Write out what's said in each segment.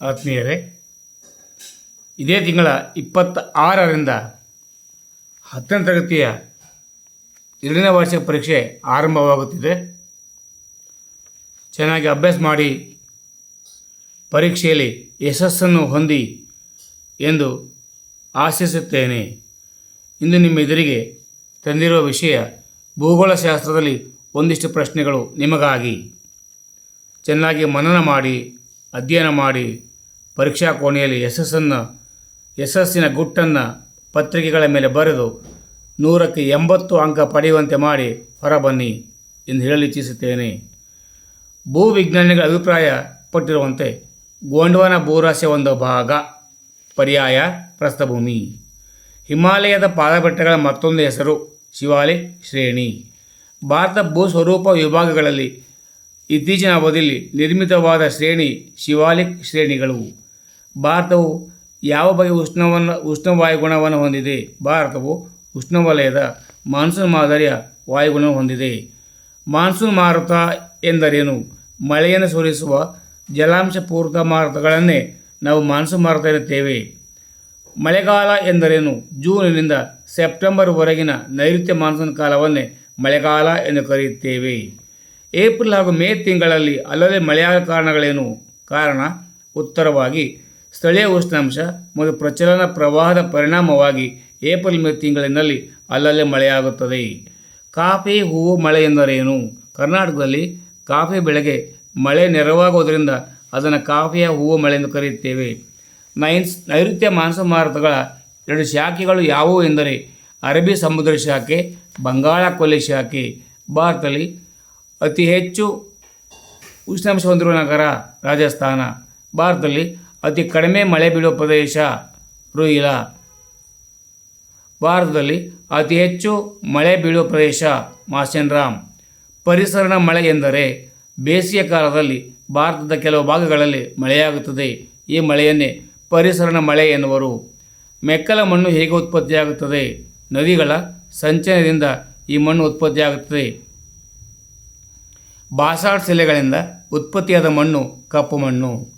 ಆತ್ಮೀಯರೇ, ಇದೇ ತಿಂಗಳ ಇಪ್ಪತ್ತ ಆರರಿಂದ ಹತ್ತನೇ ತರಗತಿಯ ಎರಡನೇ ವಾರ್ಷಿಕ ಪರೀಕ್ಷೆ ಆರಂಭವಾಗುತ್ತಿದೆ. ಚೆನ್ನಾಗಿ ಅಭ್ಯಾಸ ಮಾಡಿ ಪರೀಕ್ಷೆಯಲ್ಲಿ ಯಶಸ್ಸನ್ನು ಹೊಂದಿ ಎಂದು ಆಶಿಸುತ್ತೇನೆ. ಇಂದು ನಿಮ್ಮ ಎದುರಿಗೆ ತಂದಿರುವ ವಿಷಯ ಭೂಗೋಳಶಾಸ್ತ್ರದಲ್ಲಿ ಒಂದಿಷ್ಟು ಪ್ರಶ್ನೆಗಳು ನಿಮಗಾಗಿ. ಚೆನ್ನಾಗಿ ಮನನ ಮಾಡಿ ಅಧ್ಯಯನ ಮಾಡಿ ಪರೀಕ್ಷಾ ಕೋಣೆಯಲ್ಲಿ ಯಶಸ್ಸನ್ನು, ಯಶಸ್ಸಿನ ಗುಟ್ಟನ್ನು ಪತ್ರಿಕೆಗಳ ಮೇಲೆ ಬರೆದು ನೂರಕ್ಕೆ ಎಂಬತ್ತು ಅಂಕ ಪಡೆಯುವಂತೆ ಮಾಡಿ ಹೊರಬನ್ನಿ ಎಂದು ಹೇಳಲು ಇಚ್ಛಿಸುತ್ತೇನೆ ಭೂವಿಜ್ಞಾನಿಗಳ ಅಭಿಪ್ರಾಯ ಪಟ್ಟಿರುವಂತೆ ಗೋಂಡ್ವಾನ ಭೂರಾಶಿಯ ಒಂದು ಭಾಗ. ಪರ್ಯಾಯ ಪ್ರಸ್ಥಭೂಮಿ. ಹಿಮಾಲಯದ ಪಾದಬೆಟ್ಟಗಳ ಮತ್ತೊಂದು ಹೆಸರು ಶಿವಾಲಿ ಶ್ರೇಣಿ. ಭಾರತ ಭೂಸ್ವರೂಪ ವಿಭಾಗಗಳಲ್ಲಿ ಇತ್ತೀಚಿನ ಅವಧಿಯಲ್ಲಿ ನಿರ್ಮಿತವಾದ ಶ್ರೇಣಿ ಶಿವಾಲಿಕ್ ಶ್ರೇಣಿಗಳು. ಭಾರತವು ಯಾವ ಬಗೆಯ ಉಷ್ಣವನ್ನು, ಉಷ್ಣವಾಯುಗುಣವನ್ನು ಹೊಂದಿದೆ? ಭಾರತವು ಉಷ್ಣವಲಯದ ಮಾನ್ಸೂನ್ ಮಾದರಿಯ ವಾಯುಗುಣವನ್ನು ಹೊಂದಿದೆ. ಮಾನ್ಸೂನ್ ಮಾರುತ ಎಂದರೇನು? ಮಳೆಯನ್ನು ಸುರಿಸುವ ಜಲಾಂಶ ಪೂರಿತ ಮಾರುತಗಳನ್ನೇ ನಾವು ಮಾನ್ಸೂನ್ ಮಾರುತ ಎನ್ನುತ್ತೇವೆ. ಮಳೆಗಾಲ ಎಂದರೇನು? ಜೂನಿನಿಂದ ಸೆಪ್ಟೆಂಬರ್ವರೆಗಿನ ನೈಋತ್ಯ ಮಾನ್ಸೂನ್ ಕಾಲವನ್ನೇ ಮಳೆಗಾಲ ಎಂದು ಕರೆಯುತ್ತೇವೆ. ಏಪ್ರಿಲ್ ಹಾಗೂ ಮೇ ತಿಂಗಳಲ್ಲಿ ಅಲ್ಲದೆ ಮಳೆಯಾದ ಕಾರಣಗಳೇನು? ಕಾರಣ, ಉತ್ತರವಾಗಿ, ಸ್ಥಳೀಯ ಉಷ್ಣಾಂಶ ಮತ್ತು ಪ್ರಚಲನ ಪ್ರವಾಹದ ಪರಿಣಾಮವಾಗಿ ಏಪ್ರಿಲ್ ಮೇ ತಿಂಗಳಿನಲ್ಲಿ ಅಲ್ಲಲ್ಲಿ ಮಳೆಯಾಗುತ್ತದೆ. ಕಾಫಿ, ಹೂವು, ಮಳೆ ಎಂದರೇನು? ಕರ್ನಾಟಕದಲ್ಲಿ ಕಾಫಿ ಬೆಳೆಗೆ ಮಳೆ ನೆರವಾಗುವುದರಿಂದ ಅದನ್ನು ಕಾಫಿಯ, ಹೂವು, ಮಳೆ ಎಂದು ಕರೆಯುತ್ತೇವೆ. ನೈನ್ಸ್, ನೈಋತ್ಯ ಮಾನ್ಸೂನ್ ಮಾರುತಗಳ ಎರಡು ಶಾಖೆಗಳು ಯಾವುವು ಎಂದರೆ ಅರಬ್ಬಿ ಸಮುದ್ರ ಶಾಖೆ, ಬಂಗಾಳ ಕೊಲ್ಲಿ ಶಾಖೆ, ಭಾರತದಲ್ಲಿ ಅತಿ ಹೆಚ್ಚು ಉಷ್ಣಾಂಶ ಹೊಂದಿರುವ ನಗರ ರಾಜಸ್ಥಾನ. ಭಾರತದಲ್ಲಿ ಅತಿ ಕಡಿಮೆ ಮಳೆ ಬೀಳುವ ಪ್ರದೇಶ ರುಯಿಲಾ. ಭಾರತದಲ್ಲಿ ಅತಿ ಹೆಚ್ಚು ಮಳೆ ಬೀಳುವ ಪ್ರದೇಶ ಮಾಸೆನ್ರಾಮ್ ಪರಿಸರನ ಮಳೆ ಎಂದರೆ ಬೇಸಿಗೆ ಕಾಲದಲ್ಲಿ ಭಾರತದ ಕೆಲವು ಭಾಗಗಳಲ್ಲಿ ಮಳೆಯಾಗುತ್ತದೆ. ಈ ಮಳೆಯನ್ನೇ ಪರಿಸರನ ಮಳೆ ಎನ್ನುವರು. ಮೆಕ್ಕಲ ಮಣ್ಣು ಹೇಗೆ ಉತ್ಪತ್ತಿಯಾಗುತ್ತದೆ? ನದಿಗಳ ಸಂಚಯನದಿಂದ ಈ ಮಣ್ಣು ಉತ್ಪತ್ತಿಯಾಗುತ್ತದೆ. ಬಾಸಾಲ್ಟ್ ಉತ್ಪತ್ತಿಯಾದ ಮಣ್ಣು ಕಪ್ಪು ಮಣ್ಣು.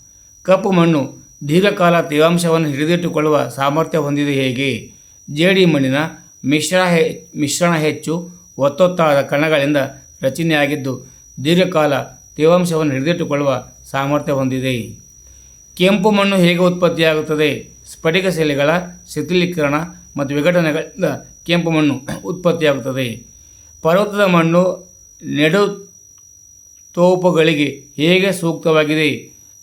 ಕಪ್ಪು ಮಣ್ಣು ದೀರ್ಘಕಾಲ ತೇವಾಂಶವನ್ನು ಹಿಡಿದಿಟ್ಟುಕೊಳ್ಳುವ ಸಾಮರ್ಥ್ಯ ಹೊಂದಿದೆ ಹೇಗೆ? ಜೇಡಿ ಮಣ್ಣಿನ ಮಿಶ್ರ ಹೆ, ಮಿಶ್ರಣ ಹೆಚ್ಚು ಒತ್ತೊತ್ತಾದ ಕಣಗಳಿಂದ ರಚನೆಯಾಗಿದ್ದು ದೀರ್ಘಕಾಲ ತೇವಾಂಶವನ್ನು ಹಿಡಿದಿಟ್ಟುಕೊಳ್ಳುವ ಸಾಮರ್ಥ್ಯ ಹೊಂದಿದೆ. ಕೆಂಪು ಮಣ್ಣು ಹೇಗೆ ಉತ್ಪತ್ತಿಯಾಗುತ್ತದೆ? ಸ್ಫಟಿಕ ಶಿಲೆಗಳ ಶಿಥಿಲೀಕರಣ ಮತ್ತು ವಿಘಟನೆಗಳಿಂದ ಕೆಂಪು ಮಣ್ಣು ಉತ್ಪತ್ತಿಯಾಗುತ್ತದೆ. ಪರ್ವತದ ಮಣ್ಣು ನೆಡು ತೋಪುಗಳಿಗೆ ಹೇಗೆ ಸೂಕ್ತವಾಗಿದೆ?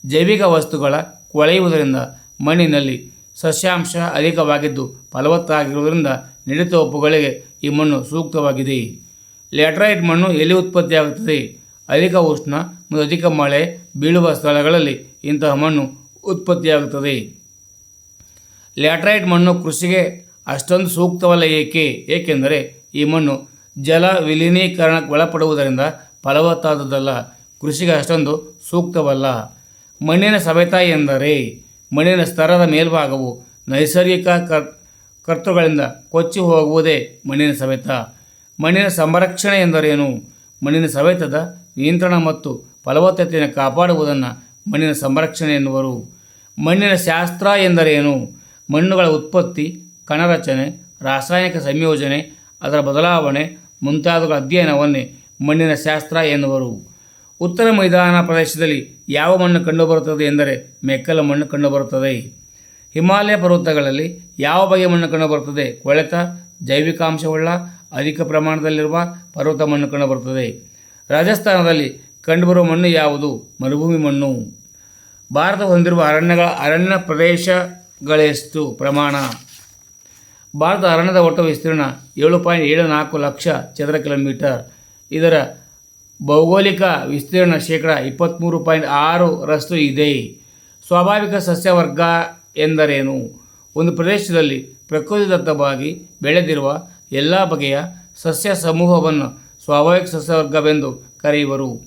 ಜೈವಿಕ ವಸ್ತುಗಳ ಕೊಳೆಯುವುದರಿಂದ ಮಣ್ಣಿನಲ್ಲಿ ಸಸ್ಯಾಂಶ ಅಧಿಕವಾಗಿದ್ದು ಫಲವತ್ತಾಗಿರುವುದರಿಂದ ನೆಡುತೋಪುಗಳಿಗೆ ಈ ಮಣ್ಣು ಸೂಕ್ತವಾಗಿದೆ. ಲ್ಯಾಟ್ರೈಟ್ ಮಣ್ಣು ಎಲ್ಲಿ ಉತ್ಪತ್ತಿಯಾಗುತ್ತದೆ? ಅಧಿಕ ಉಷ್ಣ ಮತ್ತು ಅಧಿಕ ಮಳೆ ಬೀಳುವ ಸ್ಥಳಗಳಲ್ಲಿ ಇಂತಹ ಮಣ್ಣು ಉತ್ಪತ್ತಿಯಾಗುತ್ತದೆ. ಲ್ಯಾಟ್ರೈಟ್ ಮಣ್ಣು ಕೃಷಿಗೆ ಅಷ್ಟೊಂದು ಸೂಕ್ತವಲ್ಲ ಏಕೆ? ಏಕೆಂದರೆ ಈ ಮಣ್ಣು ಜಲ ವಿಲೀನೀಕರಣಕ್ಕೆ ಒಳಪಡುವುದರಿಂದ ಫಲವತ್ತಾದುದಲ್ಲ ಕೃಷಿಗೆ ಅಷ್ಟೊಂದು ಸೂಕ್ತವಲ್ಲ. ಮಣ್ಣಿನ ಸವೆತ ಎಂದರೆ ಮಣ್ಣಿನ ಸ್ತರದ ಮೇಲ್ಭಾಗವು ನೈಸರ್ಗಿಕ ಕರ್, ಕರ್ತೃಗಳಿಂದ ಕೊಚ್ಚಿ ಹೋಗುವುದೇ ಮಣ್ಣಿನ ಸವೆತ. ಮಣ್ಣಿನ ಸಂರಕ್ಷಣೆ ಎಂದರೇನು? ಮಣ್ಣಿನ ಸವೆತದ ನಿಯಂತ್ರಣ ಮತ್ತು ಫಲವತ್ತತೆಯನ್ನು ಕಾಪಾಡುವುದನ್ನು ಮಣ್ಣಿನ ಸಂರಕ್ಷಣೆ ಎನ್ನುವರು. ಮಣ್ಣಿನ ಶಾಸ್ತ್ರ ಎಂದರೇನು? ಮಣ್ಣುಗಳ ಉತ್ಪತ್ತಿ, ಕಣರಚನೆ, ರಾಸಾಯನಿಕ ಸಂಯೋಜನೆ, ಅದರ ಬದಲಾವಣೆ ಮುಂತಾದವುಗಳ ಅಧ್ಯಯನವನ್ನೇ ಮಣ್ಣಿನ ಶಾಸ್ತ್ರ ಎನ್ನುವರು. ಉತ್ತರ ಮೈದಾನ ಪ್ರದೇಶದಲ್ಲಿ ಯಾವ ಮಣ್ಣು ಕಂಡುಬರುತ್ತದೆ ಎಂದರೆ ಮೆಕ್ಕಲ ಮಣ್ಣು ಕಂಡುಬರುತ್ತದೆ. ಹಿಮಾಲಯ ಪರ್ವತಗಳಲ್ಲಿ ಯಾವ ಬಗೆಯ ಮಣ್ಣು ಕಂಡುಬರುತ್ತದೆ? ಕೊಳೆತ, ಜೈವಿಕಾಂಶವುಳ್ಳ, ಅಧಿಕ ಪ್ರಮಾಣದಲ್ಲಿರುವ ಪರ್ವತ ಮಣ್ಣು ಕಂಡುಬರುತ್ತದೆ. ರಾಜಸ್ಥಾನದಲ್ಲಿ ಕಂಡುಬರುವ ಮಣ್ಣು ಯಾವುದು? ಮರುಭೂಮಿ ಮಣ್ಣು. ಭಾರತ ಹೊಂದಿರುವ ಅರಣ್ಯಗಳ ಅರಣ್ಯ ಪ್ರದೇಶಗಳೆಷ್ಟು? ಪ್ರಮಾಣ. ಭಾರತ ಅರಣ್ಯದ ಒಟ್ಟು ವಿಸ್ತೀರ್ಣ ಏಳು ಪಾಯಿಂಟ್ ಏಳು ನಾಲ್ಕು ಲಕ್ಷ ಚದರ ಕಿಲೋಮೀಟರ್. ಇದರ ಭೌಗೋಳಿಕ ವಿಸ್ತೀರ್ಣ ಶೇಕಡ ಇಪ್ಪತ್ತ್ಮೂರು ಪಾಯಿಂಟ್ ಆರರಷ್ಟು ಇದೆ. ಸ್ವಾಭಾವಿಕ ಸಸ್ಯವರ್ಗ ಎಂದರೇನು? ಒಂದು ಪ್ರದೇಶದಲ್ಲಿ ಪ್ರಕೃತಿದತ್ತವಾಗಿ ಬೆಳೆದಿರುವ ಎಲ್ಲ ಬಗೆಯ ಸಸ್ಯ ಸಮೂಹವನ್ನು ಸ್ವಾಭಾವಿಕ ಸಸ್ಯವರ್ಗವೆಂದು ಕರೆಯುವರು.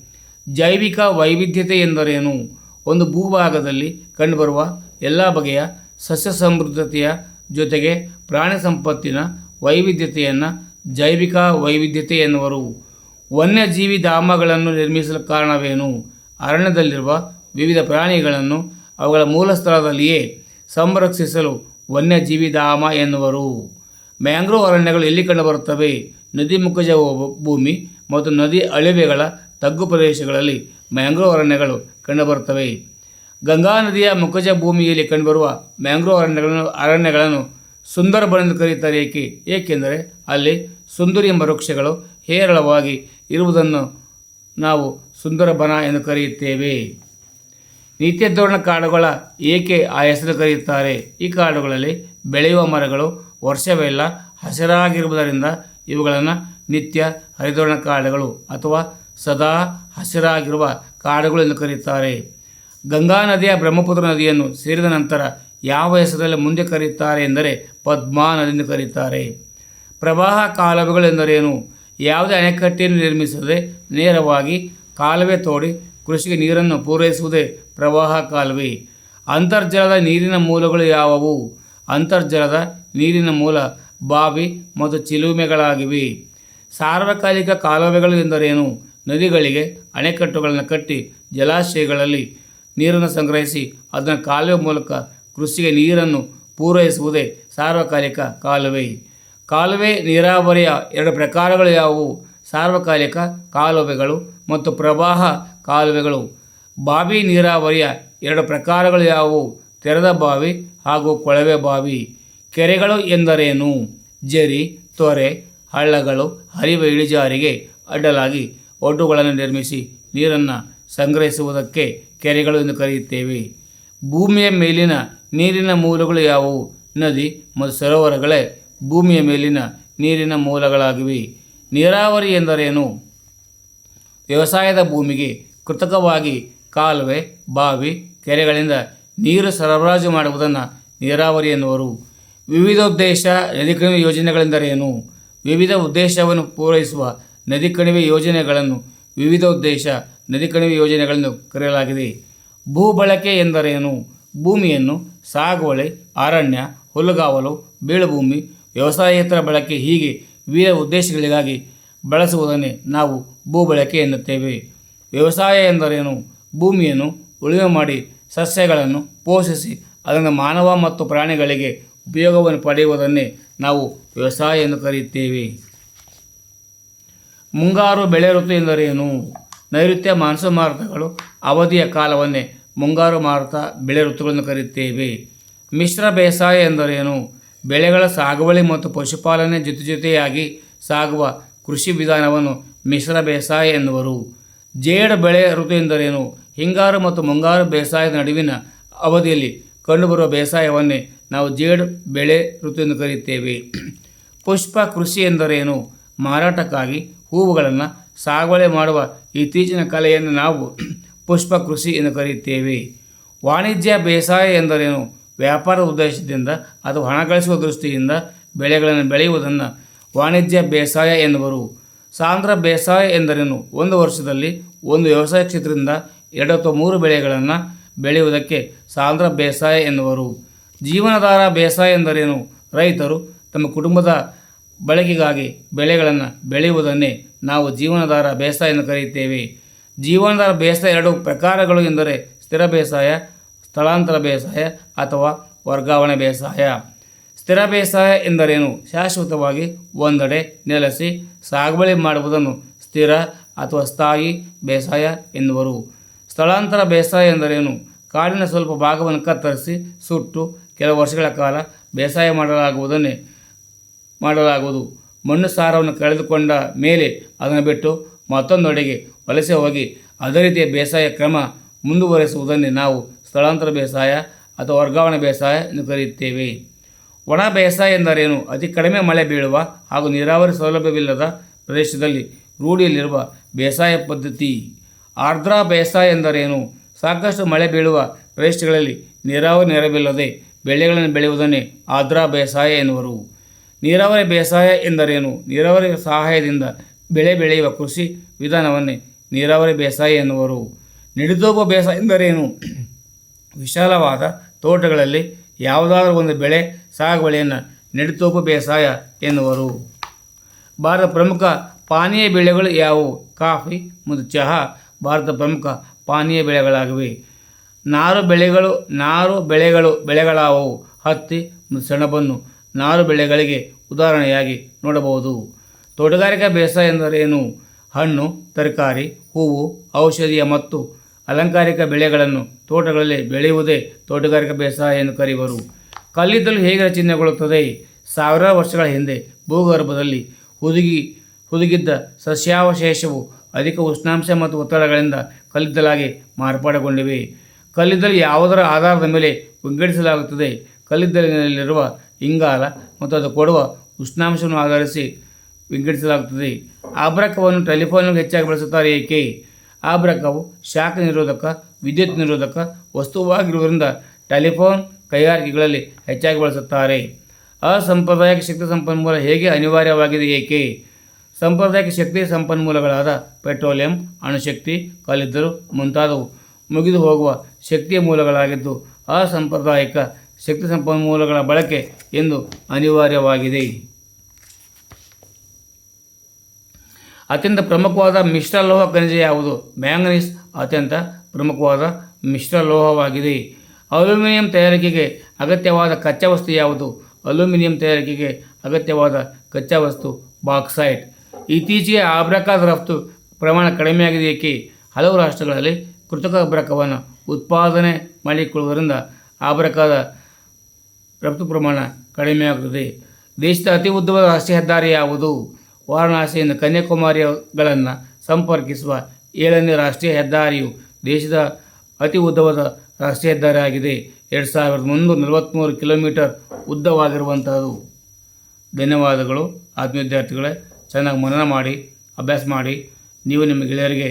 ಜೈವಿಕ ವೈವಿಧ್ಯತೆ ಎಂದರೇನು? ಒಂದು ಭೂಭಾಗದಲ್ಲಿ ಕಂಡುಬರುವ ಎಲ್ಲ ಬಗೆಯ ಸಸ್ಯ ಸಮೃದ್ಧತೆಯ ಜೊತೆಗೆ ಪ್ರಾಣಿ ಸಂಪತ್ತಿನ ವೈವಿಧ್ಯತೆಯನ್ನು ಜೈವಿಕ ವೈವಿಧ್ಯತೆ ಎನ್ನುವರು. ವನ್ಯಜೀವಿ ಧಾಮಗಳನ್ನು ನಿರ್ಮಿಸಲು ಕಾರಣವೇನು? ಅರಣ್ಯದಲ್ಲಿರುವ ವಿವಿಧ ಪ್ರಾಣಿಗಳನ್ನು ಅವುಗಳ ಮೂಲ ಸ್ಥಳದಲ್ಲಿಯೇ ಸಂರಕ್ಷಿಸಲು ವನ್ಯಜೀವಿಧಾಮ ಎನ್ನುವರು. ಮ್ಯಾಂಗ್ರೋವ್ ಅರಣ್ಯಗಳು ಎಲ್ಲಿ ಕಂಡುಬರುತ್ತವೆ? ನದಿ ಮುಖಜ ಭೂಮಿ ಮತ್ತು ನದಿ ಅಳಿವೆಗಳ ತಗ್ಗು ಪ್ರದೇಶಗಳಲ್ಲಿ ಮ್ಯಾಂಗ್ರೋವ್ ಅರಣ್ಯಗಳು ಕಂಡುಬರುತ್ತವೆ. ಗಂಗಾ ನದಿಯ ಮುಖಜ ಭೂಮಿಯಲ್ಲಿ ಕಂಡುಬರುವ ಮ್ಯಾಂಗ್ರೋವ್ ಅರಣ್ಯಗಳನ್ನು ಅರಣ್ಯಗಳನ್ನು ಸುಂದರಬನ ಎಂದು ಕರೆಯುತ್ತಾರೆ ಏಕೆ? ಏಕೆಂದರೆ ಅಲ್ಲಿ ಸುಂದರಿ ಎಂಬ ವೃಕ್ಷಗಳು ಹೇರಳವಾಗಿ ಇರುವುದನ್ನು ನಾವು ಸುಂದರಬನ ಎಂದು ಕರೆಯುತ್ತೇವೆ. ನಿತ್ಯಧೋರಣ ಕಾಡುಗಳ ಏಕೆ ಆ ಹೆಸರು ಕರೆಯುತ್ತಾರೆ? ಈ ಕಾಡುಗಳಲ್ಲಿ ಬೆಳೆಯುವ ಮರಗಳು ವರ್ಷವೆಲ್ಲ ಹಸಿರಾಗಿರುವುದರಿಂದ ಇವುಗಳನ್ನು ನಿತ್ಯ ಹರಿದೋರಣ ಕಾಡುಗಳು ಅಥವಾ ಸದಾ ಹಸಿರಾಗಿರುವ ಕಾಡುಗಳು ಎಂದು ಕರೆಯುತ್ತಾರೆ. ಗಂಗಾ ನದಿಯ ಬ್ರಹ್ಮಪುತ್ರ ನದಿಯನ್ನು ಸೇರಿದ ನಂತರ ಯಾವ ಹೆಸರಲ್ಲಿ ಮುಂದೆ ಕರೆಯುತ್ತಾರೆ ಎಂದರೆ ಪದ್ಮಾ ನದಿ ಎಂದು ಕರೆಯುತ್ತಾರೆ. ಪ್ರವಾಹ ಕಾಲುವೆಗಳು ಎಂದರೇನು ಯಾವುದೇ ಅಣೆಕಟ್ಟೆಯನ್ನು ನಿರ್ಮಿಸದೆ ನೇರವಾಗಿ ಕಾಲುವೆ ತೋಡಿ ಕೃಷಿಗೆ ನೀರನ್ನು ಪೂರೈಸುವುದೇ ಪ್ರವಾಹ ಕಾಲುವೆ. ಅಂತರ್ಜಲದ ನೀರಿನ ಮೂಲಗಳು ಯಾವುವು? ಅಂತರ್ಜಲದ ನೀರಿನ ಮೂಲ ಬಾವಿ ಮತ್ತು ಚಿಲುಮೆಗಳಾಗಿವೆ. ಸಾರ್ವಕಾಲಿಕ ಕಾಲುವೆಗಳು ಎಂದರೇನು? ನದಿಗಳಿಗೆ ಅಣೆಕಟ್ಟುಗಳನ್ನು ಕಟ್ಟಿ ಜಲಾಶಯಗಳಲ್ಲಿ ನೀರನ್ನು ಸಂಗ್ರಹಿಸಿ ಅದನ್ನು ಕಾಲುವೆ ಮೂಲಕ ಕೃಷಿಗೆ ನೀರನ್ನು ಪೂರೈಸುವುದೇ ಸಾರ್ವಕಾಲಿಕ ಕಾಲುವೆ. ಕಾಲುವೆ ನೀರಾವರಿಯ ಎರಡು ಪ್ರಕಾರಗಳು ಯಾವುವು? ಸಾರ್ವಕಾಲಿಕ ಕಾಲುವೆಗಳು ಮತ್ತು ಪ್ರವಾಹ ಕಾಲುವೆಗಳು. ಬಾವಿ ನೀರಾವರಿಯ ಎರಡು ಪ್ರಕಾರಗಳು ಯಾವುವು? ತೆರೆದ ಬಾವಿ ಹಾಗೂ ಕೊಳವೆ ಬಾವಿ. ಕೆರೆಗಳು ಎಂದರೇನು? ಜರಿ, ತೊರೆ, ಹಳ್ಳಗಳು, ಹರಿವ ಇಳಿಜಾರಿಗೆ ಅಡ್ಡಲಾಗಿ ಒಡ್ಡುಗಳನ್ನು ನಿರ್ಮಿಸಿ ನೀರನ್ನು ಸಂಗ್ರಹಿಸುವುದಕ್ಕೆ ಕೆರೆಗಳು ಎಂದು ಕರೆಯುತ್ತೇವೆ. ಭೂಮಿಯ ಮೇಲಿನ ನೀರಿನ ಮೂಲಗಳು ಯಾವುವು? ನದಿ ಮತ್ತು ಸರೋವರಗಳೇ ಭೂಮಿಯ ಮೇಲಿನ ನೀರಿನ ಮೂಲಗಳಾಗಿವೆ. ನೀರಾವರಿ ಎಂದರೇನು? ವ್ಯವಸಾಯದ ಭೂಮಿಗೆ ಕೃತಕವಾಗಿ ಕಾಲುವೆ, ಬಾವಿ, ಕೆರೆಗಳಿಂದ ನೀರು ಸರಬರಾಜು ಮಾಡುವುದನ್ನು ನೀರಾವರಿ ಎನ್ನುವರು. ವಿವಿಧ ಉದ್ದೇಶ ನದಿ ಕಣಿವೆ ಯೋಜನೆಗಳೆಂದರೇನು? ವಿವಿಧ ಉದ್ದೇಶವನ್ನು ಪೂರೈಸುವ ನದಿ ಕಣಿವೆ ಯೋಜನೆಗಳನ್ನು ವಿವಿಧ ಉದ್ದೇಶ ನದಿ ಕಣಿವೆ ಯೋಜನೆಗಳನ್ನು ಕರೆಯಲಾಗಿದೆ. ಭೂ ಬಳಕೆ ಎಂದರೇನು? ಭೂಮಿಯನ್ನು ಸಾಗುವಳಿ, ಅರಣ್ಯ, ಹುಲ್ಲುಗಾವಲು, ಬೀಳುಭೂಮಿ ವ್ಯವಸಾಯೇತರ ಬಳಕೆ ಹೀಗೆ ವಿವಿಧ ಉದ್ದೇಶಗಳಿಗಾಗಿ ಬಳಸುವುದನ್ನೇ ನಾವು ಭೂ ಬಳಕೆ ಎನ್ನುತ್ತೇವೆ. ವ್ಯವಸಾಯ ಎಂದರೇನು? ಭೂಮಿಯನ್ನು ಉಳುಮೆ ಮಾಡಿ ಸಸ್ಯಗಳನ್ನು ಪೋಷಿಸಿ ಅದನ್ನು ಮಾನವ ಮತ್ತು ಪ್ರಾಣಿಗಳಿಗೆ ಉಪಯೋಗವನ್ನು ಪಡೆಯುವುದನ್ನೇ ನಾವು ವ್ಯವಸಾಯ ಎಂದು ಕರೆಯುತ್ತೇವೆ. ಮುಂಗಾರು ಬೆಳೆ ಋತು ಎಂದರೇನು? ನೈಋತ್ಯ ಮಾನ್ಸೂನ್ ಮಾರುತಗಳು ಅವಧಿಯ ಕಾಲವನ್ನೇ ಮುಂಗಾರು ಮಾರುತ ಬೆಳೆ ಋತುಗಳನ್ನು ಕರೆಯುತ್ತೇವೆ. ಮಿಶ್ರ ಬೇಸಾಯ ಎಂದರೇನು? ಬೆಳೆಗಳ ಸಾಗುವಳಿ ಮತ್ತು ಪಶುಪಾಲನೆ ಜೊತೆ ಜೊತೆಯಾಗಿ ಸಾಗುವ ಕೃಷಿ ವಿಧಾನವನ್ನು ಮಿಶ್ರ ಬೇಸಾಯ ಎನ್ನುವರು. ಜೇಡ ಬೆಳೆ ಋತು ಎಂದರೇನು? ಹಿಂಗಾರು ಮತ್ತು ಮುಂಗಾರು ಬೇಸಾಯದ ನಡುವಿನ ಅವಧಿಯಲ್ಲಿ ಕಂಡುಬರುವ ಬೇಸಾಯವನ್ನೇ ನಾವು ಜೇಡು ಬೆಳೆ ಋತು ಎಂದು ಕರೆಯುತ್ತೇವೆ. ಪುಷ್ಪ ಕೃಷಿ ಎಂದರೇನು? ಮಾರಾಟಕ್ಕಾಗಿ ಹೂವುಗಳನ್ನು ಸಾಗುವಳಿ ಮಾಡುವ ಇತ್ತೀಚಿನ ಕಲೆಯನ್ನು ನಾವು ಪುಷ್ಪ ಕೃಷಿ ಎಂದು ಕರೆಯುತ್ತೇವೆ. ವಾಣಿಜ್ಯ ಬೇಸಾಯ ಎಂದರೇನು? ವ್ಯಾಪಾರ ಉದ್ದೇಶದಿಂದ ಅದು ಹಣ ಗಳಿಸುವ ದೃಷ್ಟಿಯಿಂದ ಬೆಳೆಗಳನ್ನು ಬೆಳೆಯುವುದನ್ನು ವಾಣಿಜ್ಯ ಬೇಸಾಯ ಎನ್ನುವರು. ಸಾಂದ್ರ ಬೇಸಾಯ ಎಂದರೇನು? ಒಂದು ವರ್ಷದಲ್ಲಿ ಒಂದು ವ್ಯವಸಾಯ ಕ್ಷೇತ್ರದಿಂದ ಎರಡು ಅಥವಾ ಮೂರು ಬೆಳೆಗಳನ್ನು ಬೆಳೆಯುವುದಕ್ಕೆ ಸಾಂದ್ರ ಬೇಸಾಯ ಎನ್ನುವರು. ಜೀವನಾಧಾರ ಬೇಸಾಯ ಎಂದರೇನು? ರೈತರು ತಮ್ಮ ಕುಟುಂಬದ ಬಳಕೆಗಾಗಿ ಬೆಳೆಗಳನ್ನು ಬೆಳೆಯುವುದನ್ನೇ ನಾವು ಜೀವನಾಧಾರ ಬೇಸಾಯ ಎಂದು ಕರೆಯುತ್ತೇವೆ. ಜೀವನಾಧಾರ ಬೇಸಾಯ ಎರಡು ಪ್ರಕಾರಗಳು ಎಂದರೆ ಸ್ಥಿರ ಬೇಸಾಯ ಸ್ಥಳಾಂತರ ಬೇಸಾಯ ಅಥವಾ ವರ್ಗಾವಣೆ ಬೇಸಾಯ. ಸ್ಥಿರ ಬೇಸಾಯ ಎಂದರೇನು? ಶಾಶ್ವತವಾಗಿ ಒಂದೆಡೆ ನೆಲೆಸಿ ಸಾಗುವಳಿ ಮಾಡುವುದನ್ನು ಸ್ಥಿರ ಅಥವಾ ಸ್ಥಾಯಿ ಬೇಸಾಯ ಎನ್ನುವರು. ಸ್ಥಳಾಂತರ ಬೇಸಾಯ ಎಂದರೇನು? ಕಾಡಿನ ಸ್ವಲ್ಪ ಭಾಗವನ್ನು ಕತ್ತರಿಸಿ ಸುಟ್ಟು ಕೆಲವು ವರ್ಷಗಳ ಕಾಲ ಬೇಸಾಯ ಮಾಡಲಾಗುವುದನ್ನೇ ಮಾಡಲಾಗುವುದು. ಮಣ್ಣು ಸಾರವನ್ನು ಕಳೆದುಕೊಂಡ ಮೇಲೆ ಅದನ್ನು ಬಿಟ್ಟು ಮತ್ತೊಂದೆಡೆಗೆ ವಲಸೆ ಹೋಗಿ ಅದೇ ರೀತಿಯ ಬೇಸಾಯ ಕ್ರಮ ಮುಂದುವರೆಸುವುದನ್ನೇ ನಾವು ಸ್ಥಳಾಂತರ ಬೇಸಾಯ ಅಥವಾ ವರ್ಗಾವಣೆ ಬೇಸಾಯ ಎಂದು ಕರೆಯುತ್ತೇವೆ. ಒಣ ಬೇಸಾಯ ಎಂದರೇನು? ಅತಿ ಕಡಿಮೆ ಮಳೆ ಬೀಳುವ ಹಾಗೂ ನೀರಾವರಿ ಸೌಲಭ್ಯವಿಲ್ಲದ ಪ್ರದೇಶದಲ್ಲಿ ರೂಢಿಯಲ್ಲಿರುವ ಬೇಸಾಯ ಪದ್ಧತಿ. ಆರ್ದ್ರ ಬೇಸಾಯ ಎಂದರೇನು? ಸಾಕಷ್ಟು ಮಳೆ ಬೀಳುವ ಪ್ರದೇಶಗಳಲ್ಲಿ ನೀರಾವರಿ ನೆರವಿಲ್ಲದೆ ಬೆಳೆಗಳನ್ನು ಬೆಳೆಯುವುದನ್ನೇ ಆರ್ದ್ರ ಬೇಸಾಯ ಎನ್ನುವರು. ನೀರಾವರಿ ಬೇಸಾಯ ಎಂದರೇನು? ನೀರಾವರಿ ಸಹಾಯದಿಂದ ಬೆಳೆ ಬೆಳೆಯುವ ಕೃಷಿ ವಿಧಾನವನ್ನೇ ನೀರಾವರಿ ಬೇಸಾಯ ಎನ್ನುವರು. ನಿಡಿದೋಪ ಬೇಸಾಯ ಎಂದರೇನು? ವಿಶಾಲವಾದ ತೋಟಗಳಲ್ಲಿ ಯಾವುದಾದ್ರೂ ಒಂದು ಬೆಳೆ ಸಾಗುವಳಿಯನ್ನು ನೆಡುತೋಪು ಬೇಸಾಯ ಎನ್ನುವರು. ಭಾರತ ಪ್ರಮುಖ ಪಾನೀಯ ಬೆಳೆಗಳು ಯಾವುವು? ಕಾಫಿ, ಮತ್ತು ಚಹಾ ಭಾರತ ಪ್ರಮುಖ ಪಾನೀಯ ಬೆಳೆಗಳಾಗಿವೆ. ನಾರು ಬೆಳೆಗಳು ನಾರು ಬೆಳೆಗಳು ಬೆಳೆಗಳಾವವು. ಹತ್ತಿ, ಮತ್ತು ಸೆಣಬನ್ನು ನಾರು ಬೆಳೆಗಳಿಗೆ ಉದಾಹರಣೆಯಾಗಿ ನೋಡಬಹುದು. ತೋಟಗಾರಿಕಾ ಬೇಸಾಯ ಎಂದರೇನು ಹಣ್ಣು, ತರಕಾರಿ, ಹೂವು, ಔಷಧೀಯ ಮತ್ತು ಅಲಂಕಾರಿಕ ಬೆಳೆಗಳನ್ನು ತೋಟಗಳಲ್ಲಿ ಬೆಳೆಯುವುದೇ ತೋಟಗಾರಿಕಾ ಬೇಸಾಯ ಎಂದು ಕರೆಯುವರು. ಕಲ್ಲಿದ್ದಲು ಹೇಗೆ ರಚನೆಗೊಳ್ಳುತ್ತದೆ? ಸಾವಿರಾರು ವರ್ಷಗಳ ಹಿಂದೆ ಭೂಗರ್ಭದಲ್ಲಿ ಹುದುಗಿ, ಹುದುಗಿದ್ದ ಸಸ್ಯಾವಶೇಷವು ಅಧಿಕ ಉಷ್ಣಾಂಶ ಮತ್ತು ಒತ್ತಡಗಳಿಂದ ಕಲ್ಲಿದ್ದಲಾಗಿ ಮಾರ್ಪಾಡುಗೊಂಡಿವೆ. ಕಲ್ಲಿದ್ದಲು ಯಾವುದರ ಆಧಾರದ ಮೇಲೆ ವಿಂಗಡಿಸಲಾಗುತ್ತದೆ? ಕಲ್ಲಿದ್ದಲಿನಲ್ಲಿರುವ ಇಂಗಾಲ ಮತ್ತು ಅದು ಕೊಡುವ ಉಷ್ಣಾಂಶವನ್ನು ಆಧರಿಸಿ ವಿಂಗಡಿಸಲಾಗುತ್ತದೆ. ಆಬ್ರಕವನ್ನು ಟೆಲಿಫೋನ್ಗೆ ಹೆಚ್ಚಾಗಿ ಬಳಸುತ್ತಾರೆ ಏಕೆ? ಆಬ್ರಕವು ಶಾಖ ನಿರೋಧಕ, ವಿದ್ಯುತ್ ನಿರೋಧಕ ವಸ್ತುವಾಗಿರುವುದರಿಂದ ಟೆಲಿಫೋನ್ ಕೈಗಾರಿಕೆಗಳಲ್ಲಿ ಹೆಚ್ಚಾಗಿ ಬಳಸುತ್ತಾರೆ. ಅಸಾಂಪ್ರದಾಯಿಕ ಶಕ್ತಿ ಸಂಪನ್ಮೂಲ ಹೇಗೆ ಅನಿವಾರ್ಯವಾಗಿದೆ ಏಕೆ? ಸಾಂಪ್ರದಾಯಿಕ ಶಕ್ತಿ ಸಂಪನ್ಮೂಲಗಳಾದ ಪೆಟ್ರೋಲಿಯಂ, ಅಣುಶಕ್ತಿ ಕಲ್ಲಿದ್ದಲು ಮುಂತಾದವು ಮುಗಿದು ಹೋಗುವ ಶಕ್ತಿಯ ಮೂಲಗಳಾಗಿದ್ದು ಅಸಾಂಪ್ರದಾಯಿಕ ಶಕ್ತಿ ಸಂಪನ್ಮೂಲಗಳ ಬಳಕೆ ಎಂದು ಅನಿವಾರ್ಯವಾಗಿದೆ. ಅತ್ಯಂತ ಪ್ರಮುಖವಾದ ಮಿಶ್ರಲೋಹ ಖನಿಜ ಯಾವುದು? ಮ್ಯಾಂಗನೀಸ್ ಅತ್ಯಂತ ಪ್ರಮುಖವಾದ ಮಿಶ್ರಲೋಹವಾಗಿದೆ ಅಲ್ಯೂಮಿನಿಯಂ ತಯಾರಿಕೆಗೆ ಅಗತ್ಯವಾದ ಕಚ್ಚಾ ವಸ್ತು ಯಾವುದು? ಅಲ್ಯೂಮಿನಿಯಂ ತಯಾರಿಕೆಗೆ ಅಗತ್ಯವಾದ ಕಚ್ಚಾ ವಸ್ತು, ಬಾಕ್ಸೈಟ್. ಇತ್ತೀಚೆಗೆ ಆಬ್ರಕಾದ ರಫ್ತು ಪ್ರಮಾಣ ಕಡಿಮೆಯಾಗಿದೆ. ಏಕೆ? ಹಲವು ರಾಷ್ಟ್ರಗಳಲ್ಲಿ ಕೃತಕ ಅಬ್ರಕವನ್ನು ಉತ್ಪಾದನೆ ಮಾಡಿಕೊಳ್ಳುವುದರಿಂದ ಆಬ್ರಕಾದ ರಫ್ತು ಪ್ರಮಾಣ ಕಡಿಮೆಯಾಗುತ್ತದೆ. ದೇಶದ ಅತಿ ಉದ್ದವಾದ ರಾಷ್ಟ್ರೀಯ ಹೆದ್ದಾರಿ ಯಾವುದು? ವಾರಣಾಸಿಯಿಂದ ಕನ್ಯಾಕುಮಾರಿಗಳನ್ನು ಸಂಪರ್ಕಿಸುವ ಏಳನೇ ರಾಷ್ಟ್ರೀಯ ಹೆದ್ದಾರಿಯು ದೇಶದ ಅತಿ ಉದ್ದವಾದ ರಾಷ್ಟ್ರೀಯ ಹೆದ್ದಾರಿ ಆಗಿದೆ. ಎರಡು ಸಾವಿರದ ಮುನ್ನೂರ ನಲವತ್ತ್ಮೂರು ಕಿಲೋಮೀಟರ್ ಉದ್ದವಾಗಿರುವಂಥದ್ದು ಧನ್ಯವಾದಗಳು. ಆತ್ಮೀಯ ವಿದ್ಯಾರ್ಥಿಗಳೇ, ಚೆನ್ನಾಗಿ ಮನನ ಮಾಡಿ, ಅಭ್ಯಾಸ ಮಾಡಿ. ನೀವು ನಿಮ್ಮ ಗೆಳೆಯರಿಗೆ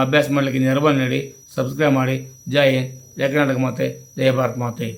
ಅಭ್ಯಾಸ ಮಾಡಲಿಕ್ಕೆ ನೆರವನ್ನು ನೀಡಿ, ಸಬ್ಸ್ಕ್ರೈಬ್ ಮಾಡಿ. ಜೈ ಹಿಂದ್. ಜಯ ಕರ್ನಾಟಕ ಮಾತೆ. ಜಯ ಭಾರತ ಮಾತೆ.